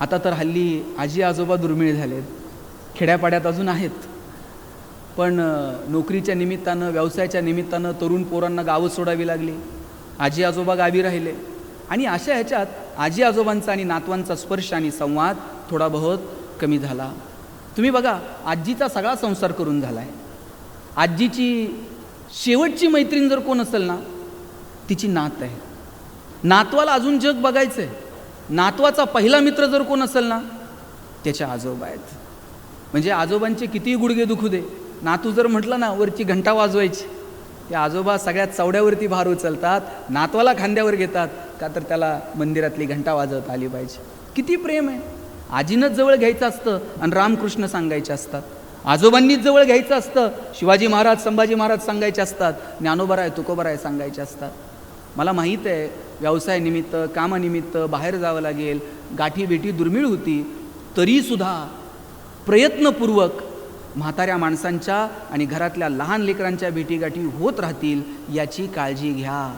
आता तर हल्ली आजी आजोबा दुर्मिळ झालेत. खेड्यापाड्यात अजून आहेत. पण नोकरीच्या निमित्तानं व्यवसायाच्या निमित्तानं तरुण पोरांना गावं सोडावी लागली. आजी आजोबा गावी राहिले. आणि अशा ह्याच्यात आजी आजोबांचा आणि नातवांचा स्पर्श आणि संवाद थोडा बहुत कमी झाला. तुम्ही बघा आजीचा सगळा संसार करून झाला आहे आजीची शेवटची मैत्रीण जर कोण असेल ना तिची नात आहे. नातवाला अजून जग बघायचं आहे नातवाचा पहिला मित्र जर कोण असेल ना त्याच्या आजोबा आहेत. म्हणजे आजोबांचे कितीही गुडघे दुखू दे नातू जर म्हटलं ना वरची घंटा वाजवायची ते आजोबा सगळ्यात चवड्यावरती भार उचलतात नातवाला खांद्यावर घेतात का तर त्याला मंदिरातली घंटा वाजवता आली पाहिजे. किती प्रेम आहे. आजीनंच जवळ घ्यायचं असतं आणि रामकृष्ण सांगायचे असतात. आजोबांनीच जवळ घ्यायचं असतं शिवाजी महाराज संभाजी महाराज सांगायचे असतात ज्ञानोबराय तुकोबराय सांगायचे असतात. मला माहीत आहे व्यवसायानिमित्त कामानिमित्त बाहेर जावं लागेल गाठी भेटी दुर्मिळ होती तरीसुद्धा प्रयत्नपूर्वक म्हाताऱ्या माणसांच्या आणि घरातल्या लहान लेकरांच्या भेटीगाठी होत राहतील याची काळजी घ्या.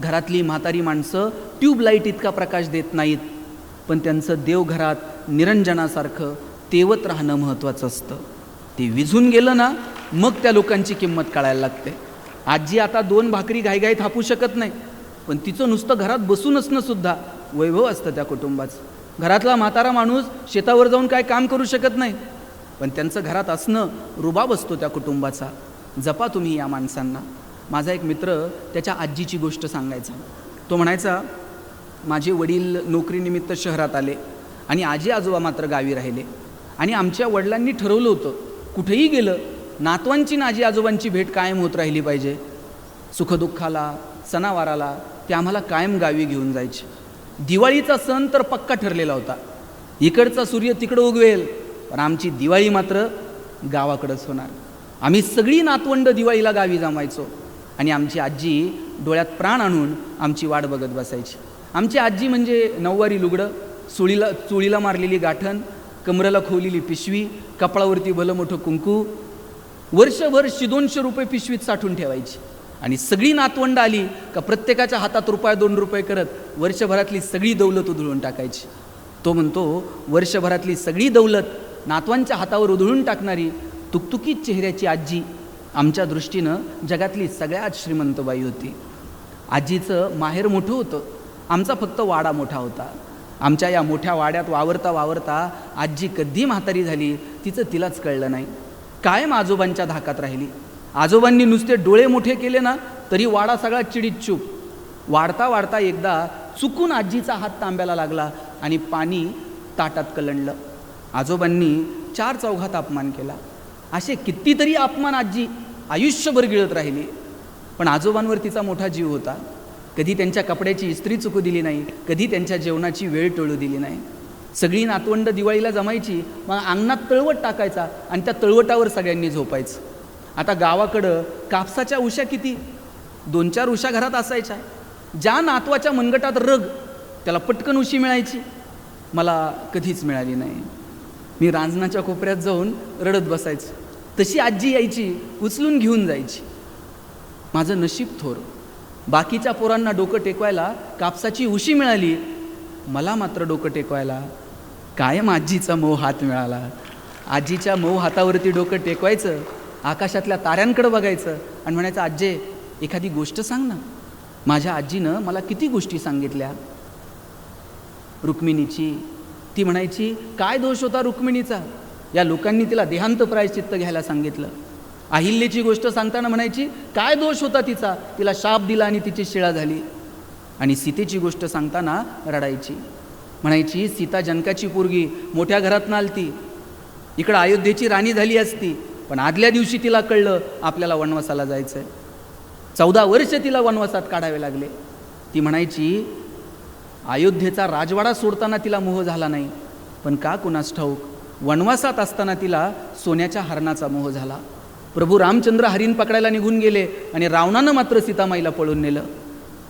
घरातली म्हातारी माणसं ट्यूबलाईट इतका प्रकाश देत नाहीत पण त्यांचं देवघरात निरंजनासारखं तेवत राहणं महत्त्वाचं असतं. ते विझून गेलं ना मग त्या लोकांची किंमत कळायला लागते. आजी आता दोन भाकरी घाईघाई थापू शकत नाही. पण तिचं नुसतं घरात बसून असणं सुद्धा वैभव असतं त्या कुटुंबाचं. घरातला म्हातारा माणूस शेतावर जाऊन काय काम करू शकत नाही. पण त्यांचं घरात असणं रुबाब असतो त्या कुटुंबाचा. जपा तुम्ही या माणसांना. माझा एक मित्र त्याच्या आजीची गोष्ट सांगायचा. तो म्हणायचा माझे वडील नोकरीनिमित्त शहरात आले आणि आजी आजोबा मात्र गावी राहिले आणि आमच्या वडिलांनी ठरवलं होतं कुठेही गेलं नातवांची नाजी आजी आजोबांची भेट कायम होत राहिली पाहिजे. सुखदुःखाला सणावाराला ते आम्हाला कायम गावी घेऊन जायचे. दिवाळीचा सण तर पक्का ठरलेला होता. इकडचा सूर्य तिकडं उगवेल पण आमची दिवाळी मात्र गावाकडंच होणार. आम्ही सगळी नातवंड दिवाळीला गावी जमायचो आणि आमची आजी डोळ्यात प्राण आणून आमची वाट बघत बसायची. आमची आजी म्हणजे नऊवारी लुगडं चुळीला चुळीला मारलेली गाठण कमरेला खोवलेली पिशवी कपाळावरती भलं मोठं कुंकू वर्षभर दोनशे रुपये पिशवीत साठून ठेवायची. आणि सगळी नातवंड आली का प्रत्येकाच्या हातात रुपये दोन रुपये करत वर्षभरातली सगळी दौलत उधळून टाकायची. तो म्हणतो वर्षभरातली सगळी दौलत नातवांच्या हातावर उधळून टाकणारी तुकतुकीत चेहऱ्याची आजी आमच्या दृष्टीनं जगातली सगळ्यात श्रीमंत बाई होती. आजीचं माहेर मोठं होतं. आमचा फक्त वाडा मोठा होता. आमच्या या मोठ्या वाड्यात वावरता वावरता आजी कधी म्हातारी झाली तिचं तिलाच कळलं नाही. कायम आजोबांच्या धाकात राहिली. आजोबांनी नुसते डोळे मोठे केले ना तरी वाडा सगळा चिडीत चूप. वाढता वाढता एकदा चुकून आजीचा हात तांब्याला लागला आणि पाणी ताटात कलंडलं. आजोबांनी चार चौघात अपमान केला. असे कितीतरी अपमान आजी आयुष्यभर गिळत राहिली. पण आजोबांवर तिचा मोठा जीव होता. कधी त्यांच्या कपड्याची इस्त्री चुकू दिली नाही कधी त्यांच्या जेवणाची वेळ टळू दिली नाही. सगळी नातवंड दिवाळीला जमायची मग अंगणात तळवट टाकायचा आणि त्या तळवटावर सगळ्यांनी झोपायचं. आता गावाकडं कापसाच्या उशा किती? दोन चार उशा घरात असायच्या. ज्या नातवाच्या मनगटात रग त्याला पटकन उशी मिळायची. मला कधीच मिळाली नाही. मी रांजणाच्या कोपऱ्यात जाऊन रडत बसायचं. तशी आजी यायची उचलून घेऊन जायची. माझं नशीब थोर. बाकीच्या पोरांना डोकं टेकवायला कापसाची उशी मिळाली. मला मात्र डोकं टेकवायला कायम आजीचा मऊ हात मिळाला. आजीच्या मऊ हातावरती डोकं टेकवायचं आकाशातल्या ताऱ्यांकडे बघायचं आणि म्हणायचं आजे एखादी गोष्ट सांग ना. माझ्या आजीनं मला किती गोष्टी सांगितल्या. रुक्मिणीची ती म्हणायची काय दोष होता रुक्मिणीचा? या लोकांनी तिला देहांत प्रायश्चित्त घ्यायला सांगितलं. अहिल्येची गोष्ट सांगताना म्हणायची काय दोष होता तिचा? तिला शाप दिला आणि तिची शिळा झाली. आणि सीतेची गोष्ट सांगताना रडायची. म्हणायची सीता जनकाची पोरगी मोठ्या घरात आलती इकडं अयोध्येची राणी झाली असती. पण आदल्या दिवशी तिला कळलं आपल्याला वनवासाला जायचं आहे चौदा वर्ष तिला वनवासात काढावे लागले. ती म्हणायची अयोध्येचा राजवाडा सोडताना तिला मोह झाला नाही पण का कुणास ठाऊक? वनवासात असताना तिला सोन्याच्या हरणाचा मोह झाला. प्रभू रामचंद्र हरिण पकडायला निघून गेले आणि रावणानं मात्र सीतामाईला पळून नेलं.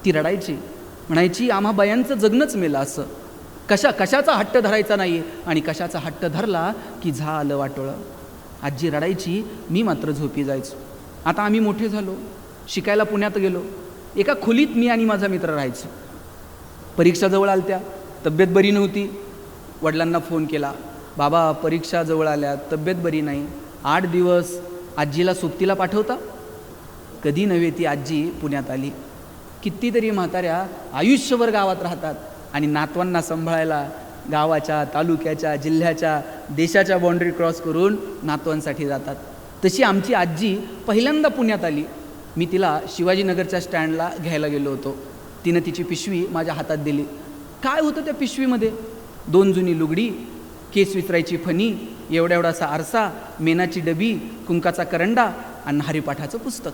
ती रडायची म्हणायची आम्हा बायांचं जगणंच मेलं असं. कशा कशाचा हट्ट धरायचा नाही आणि कशाचा हट्ट धरला की झालं वाटोळं. आजी रडायची मी मात्र झोपी जायचो. आता आम्ही मोठे झालो. शिकायला पुण्यात गेलो. एका खोलीत मी आणि माझा मित्र राहायचो. परीक्षा जवळ आलत्या. तब्येत बरी नव्हती. वडिलांना फोन केला. बाबा परीक्षा जवळ आल्या. तब्येत बरी नाही. आठ दिवस आजीला सोबतीला पाठवता? कधी नव्हे ती आजी पुण्यात आली. कितीतरी म्हाताऱ्या आयुष्यभर गावात राहतात आणि नातवांना सांभाळायला गावाच्या तालुक्याच्या जिल्ह्याच्या देशाच्या बाउंड्री क्रॉस करून नातवांसाठी जातात. तशी आमची आजी पहिल्यांदा पुण्यात आली. मी तिला शिवाजीनगरच्या स्टँडला घ्यायला गेलो होतो. तिनं तिची पिशवी माझ्या हातात दिली. काय होतं त्या पिशवीमध्ये? दोन जुनी लुगडी केस विचरायची फणी एवढा एवढासा आरसा मेनाची डबी कुंकाचा करंडा आणि हरिपाठाचं पुस्तक.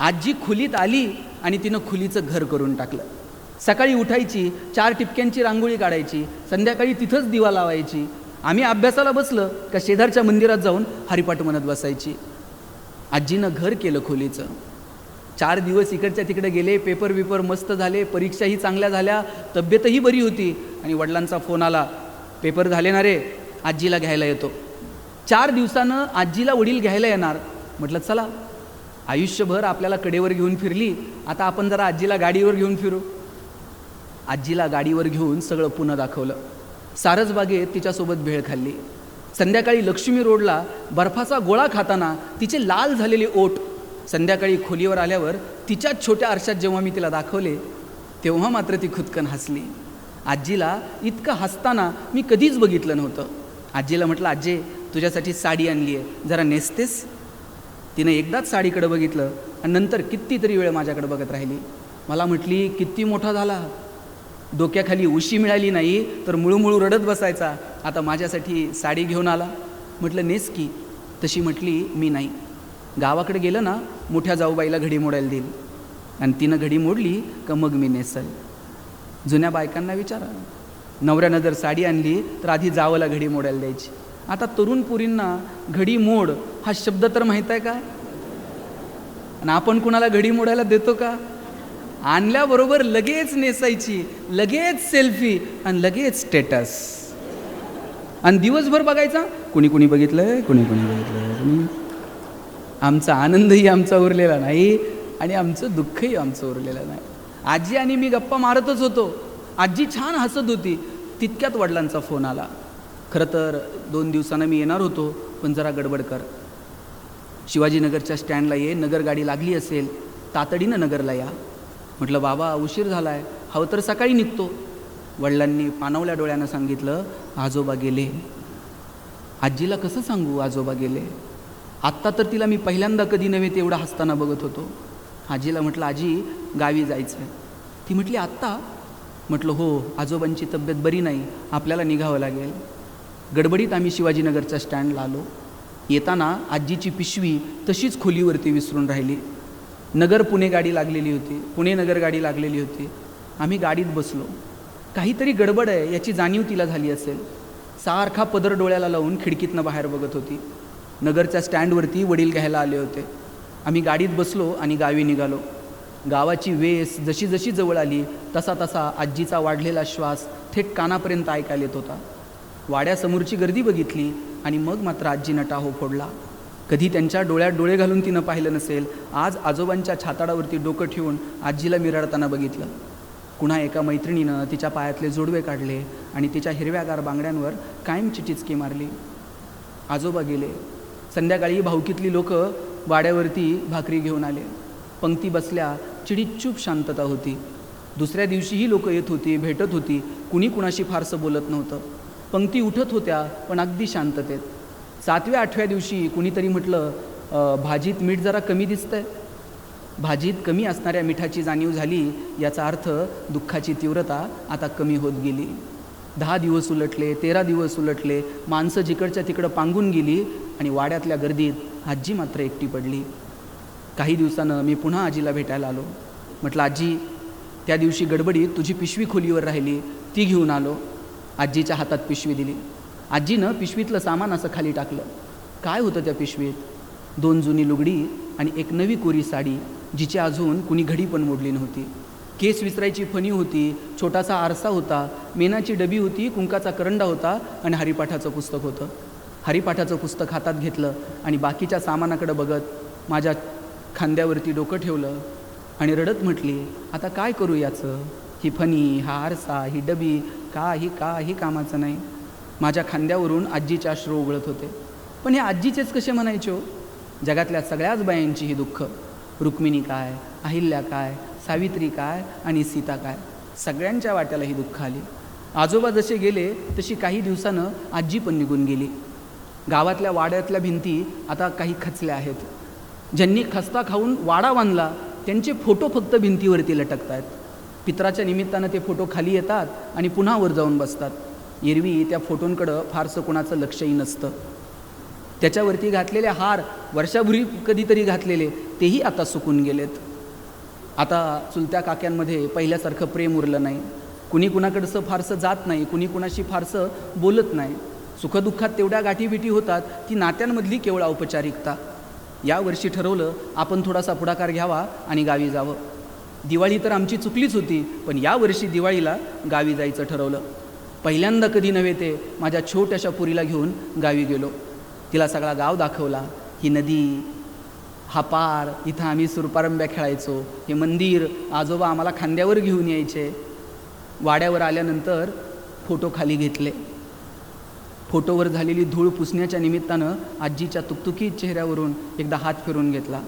आजी खोलीत आली आणि तिनं खोलीचं घर करून टाकलं. सकाळी उठायची चार टिपक्यांची रांगोळी काढायची संध्याकाळी तिथंच दिवा लावायची आम्ही अभ्यासाला बसलं का शेजारच्या मंदिरात जाऊन हरिपाठ म्हणत बसायची. आजीनं घर केलं खोलीचं. चार दिवस इकडच्या तिकडे गेले पेपर बिपर मस्त झाले परीक्षाही चांगल्या झाल्या तब्येतही बरी होती. आणि वडिलांचा फोन आला पेपर झाले ना रे आजीला घ्यायला येतो. चार दिवसानं आजीला वडील घ्यायला येणार. म्हटलं चला आयुष्यभर आपल्याला कडेवर घेऊन फिरली आता आपण जरा आजीला गाडीवर घेऊन फिरू. आजीला गाडीवर घेऊन सगळं पुन्हा दाखवलं. सारसबागेत तिच्यासोबत भेळ खाल्ली. संध्याकाळी लक्ष्मी रोडला बर्फाचा गोळा खाताना तिचे लाल झालेले ओठ संध्याकाळी खोलीवर आल्यावर तिच्याच छोट्या आरशात जेव्हा मी तिला दाखवले तेव्हा मात्र ती खुदकन हसली. आजीला इतकं हसताना मी कधीच बघितलं नव्हतं. आजीला म्हटलं आजी तुझ्यासाठी साडी आणली आहे जरा नेसतेस? तिनं एकदाच साडीकडं बघितलं आणि नंतर कितीतरी वेळ माझ्याकडे बघत राहिली. मला म्हटली किती मोठा झाला. डोक्याखाली उशी मिळाली नाही तर मुळूमुळू रडत बसायचा. आता माझ्यासाठी साडी घेऊन आला. म्हटलं नेस की. तशी म्हटली मी नाही. गावाकडे गेलं ना मोठ्या जाऊबाईला घडी मोडायला देईल. आणि तिनं घडी मोडली का मग मी नेसल. जुन्या बायकांना विचारा. नवऱ्यानं जर साडी आणली तर आधी जावला घडी मोडायला द्यायची. आता तरुण पुरींना घडी मोड हा शब्द तर माहीत आहे का? आणि आपण कुणाला घडी मोडायला देतो का? आणल्याबरोबर लगेच नेसायची लगेच सेल्फी आणि लगेच स्टेटस. आणि दिवसभर बघायचा कुणी कुणी बघितलंय कुणी कुणी बघितलंय कुणी? आमचा आनंदही आमचा उरलेला नाही आणि आमचं दुःखही आमचं उरलेलं नाही. आजी आणि मी गप्पा मारतच होतो. आजी छान हसत होती. तितक्यात वडिलांचा फोन आला. खरं तर दोन दिवसानं मी येणार होतो पण जरा गडबड कर. शिवाजीनगरच्या स्टँडला ये नगर गाडी लागली असेल तातडीनं नगरला या. म्हटलं बाबा उशीर झाला आहे हवं तर सकाळी निघतो. वडिलांनी पानवल्या डोळ्यानं सांगितलं आजोबा गेले. आजीला कसं सांगू आजोबा गेले? आत्ता तर तिला मी पहिल्यांदा कधी नव्हे तेवढा हसताना बघत होतो. आजीला म्हटलं आजी गावी जायचं आहे ती म्हटली आत्ता? म्हटलं हो आजोबांची तब्येत बरी नाही. आपल्याला निघावं लागेल. गडबडीत आम्ही शिवाजीनगरच्या स्टँडला आलो. येताना आजीची पिशवी तशीच खोलीवरती विसरून राहिली. नगर पुणे गाडी लागलेली होती पुणे नगर गाडी लागलेली होती. आम्ही गाडीत बसलो. काहीतरी गडबड आहे याची जाणीव तिला झाली असेल. सारखा पदर डोळ्याला लावून खिडकीतनं बाहेर बघत होती. नगरच्या स्टँडवरती वडील घ्यायला आले होते. आम्ही गाडीत बसलो आणि गावी निघालो. गावाची वेस जशी जशी जवळ आली तसा तसा आजीचा वाढलेला श्वास थेट कानापर्यंत ऐकायला येत होता. वाड्यासमोरची गर्दी बघितली आणि मग मात्र आजीनं टाहो फोडला. कधी त्यांच्या डोळ्यात डोळे घालून तिनं पाहिलं नसेल आज आजोबांच्या छाताडावरती डोकं ठेवून आजीला मिरडताना बघितलं. कुणा एका मैत्रिणीनं तिच्या पायातले जोडवे काढले आणि तिच्या हिरव्यागार बांगड्यांवर कायमची चिचिचकी मारली. आजोबा गेले. संध्याकाळी भाऊकीतली लोकं वाड्यावरती भाकरी घेऊन आले. पंक्ती बसल्या चिडीचूप शांतता होती. दुसऱ्या दिवशीही लोक येत होती भेटत होती. कुणी कुणाशी फारसं बोलत नव्हतं. पंक्ती उठत होत्या पण अगदी शांततेत. सातव्या आठव्या दिवशी कुणीतरी म्हटलं भाजीत मीठ जरा कमी दिसतंय. भाजीत कमी असणाऱ्या मिठाची जाणीव झाली याचा अर्थ दुःखाची तीव्रता आता कमी होत गेली. दहा दिवस उलटले तेरा दिवस उलटले माणसं जिकडच्या तिकडं पांगून गेली आणि वाड्यातल्या गर्दीत आजी मात्र एकटी पडली. काही दिवसानं मी पुन्हा आजीला भेटायला आलो. म्हटलं आजी त्या दिवशी गडबडीत तुझी पिशवी खोलीवर राहिली ती घेऊन आलो. आजीच्या हातात पिशवी दिली. आजीनं पिशवीतलं सामान असं खाली टाकलं. काय होतं त्या पिशवीत? दोन जुनी लुगडी आणि एक नवी कोरी साडी जिची अजून कुणी घडी पण मोडली नव्हती. केस विसरायची फणी होती छोटासा आरसा होता मेनाची डबी होती कुंकाचा करंडा होता आणि हरिपाठाचं पुस्तक होतं. हरिपाठाचं पुस्तक हातात घेतलं आणि बाकीच्या सामानाकडं बघत माझ्या खांद्यावरती डोकं ठेवलं आणि रडत म्हटली आता काय करू याचं? ही फणी हा आरसा ही डबी काही काही कामाचं नाही. माझ्या खांद्यावरून आजीचे अश्रू उगळत होते. पण हे आजीचेच कसे म्हणायचे हो? जगातल्या सगळ्याच बायांची ही दुःख. रुक्मिणी काय? अहिल्या काय? सावित्री काय? आणि सीता काय? सगळ्यांच्या वाट्याला ही दुःख आली. आजोबा जसे गेले तशी काही दिवसानं आजी पण निघून गेली. गावातल्या वाड्यातल्या भिंती आता काही खचल्या आहेत. ज्यांनी खस्ता खाऊन वाडा बांधला त्यांचे फोटो फक्त भिंतीवरती लटकत आहेत पित्राच्या निमित्तानं ते फोटो खाली येतात आणि पुन्हा वर जाऊन बसतात. एरवी त्या फोटोंकडं फारसं कोणाचं लक्षही नसतं. त्याच्यावरती घातलेले हार वर्षाभरी कधीतरी घातलेले तेही आता सुकून गेलेत. आता चुलत्या काक्यांमध्ये पहिल्यासारखं प्रेम उरलं नाही. कुणी कुणाकडचं फारसं जात नाही कुणी कुणाशी फारसं बोलत नाही. सुखदुःखात तेवढ्या गाठीबिटी होतात ती नात्यांमधली केवळ औपचारिकता. यावर्षी ठरवलं आपण थोडासा पुढाकार घ्यावा आणि गावी जावं. दिवाळी तर आमची चुकलीच होती पण यावर्षी दिवाळीला गावी जायचं ठरवलं. पहिल्यांदा कधी नव्हे ते माझ्या छोट्याशा पुरीला घेऊन गावी गेलो. तिला सगळा गाव दाखवला. ही नदी हा पार इथं आम्ही सुरपारंब्या खेळायचो. हे मंदिर आजोबा आम्हाला खांद्यावर घेऊन यायचे. वाड्यावर आल्यानंतर फोटो खाली घेतले. फोटोवर झालेली धूळ पुसण्याच्या निमित्तानं आजीच्या तुकतुकीत चेहऱ्यावरून एकदा हात फिरून घेतला.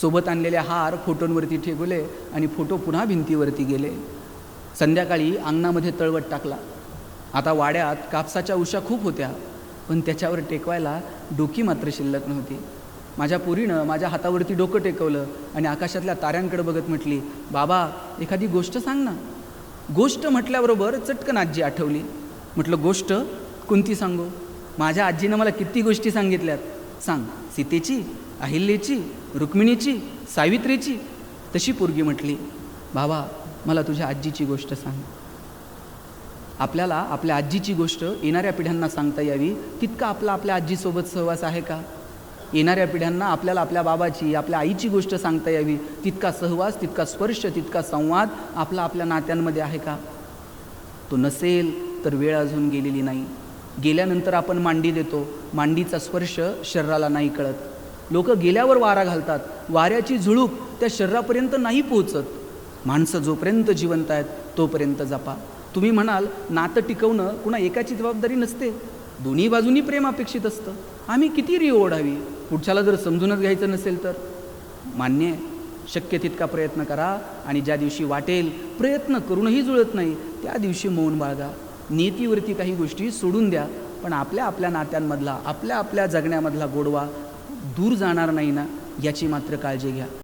सोबत आणलेले हार फोटोंवरती ठेवले आणि फोटो पुन्हा भिंतीवरती गेले. संध्याकाळी अंगणामध्ये तळवट टाकला. आता वाड्यात कापसाच्या उशा खूप होत्या पण त्याच्यावर टेकवायला डोकी मात्र शिल्लक नव्हती. माझ्या पुरीनं माझ्या हातावरती डोकं टेकवलं आणि आकाशातल्या ताऱ्यांकडे बघत म्हटली बाबा एखादी गोष्ट सांग ना. गोष्ट म्हटल्याबरोबर चटकन आजी आठवली. म्हटलं गोष्ट? कोणती सांगू? माझ्या आजीनं मला किती गोष्टी सांगितल्यात. सांग सीतेची अहिल्येची रुक्मिणीची सावित्रीची. तशी पोरगी म्हटली बाबा मला तुझ्या आजीची गोष्ट सांग. आपल्याला आपल्या आजीची गोष्ट येणाऱ्या पिढ्यांना सांगता यावी. तितका आपला आपल्या आजीसोबत सहवास आहे का? येणाऱ्या पिढ्यांना आपल्याला आपल्या बाबाची आपल्या आईची गोष्ट सांगता यावी. तितका सहवास तितका स्पर्श तितका संवाद आपला आपल्या नात्यांमध्ये आहे का? तो नसेल तर वेळ अजून गेलेली नाही. गेल्यानंतर आपण मांडी देतो. मांडीचा स्पर्श शरीराला नाही कळत. लोक गेल्यावर वारा घालतात. वाऱ्याची झुळूक त्या शरीरापर्यंत नाही पोहोचत. माणसं जोपर्यंत जिवंत आहेत तोपर्यंत जपा. तुम्ही म्हणाल नातं टिकवणं कुणा एकाची जबाबदारी नसते. दोन्ही बाजूनी प्रेम अपेक्षित असतं. आम्ही किती रिओ ओढावी? पुढच्याला जर समजूनच घ्यायचं नसेल तर? मान्य आहे. शक्य तितका प्रयत्न करा आणि ज्या दिवशी वाटेल प्रयत्न करूनही जुळत नाही त्या दिवशी मौन बाळगा. नियतीवरती काही गोष्टी सोडून द्या पण आपल्या आपल्या नात्यांमधला आपल्या आपल्या जगण्यामधला गोडवा दूर जाणार नाही ना याची मात्र काळजी घ्या.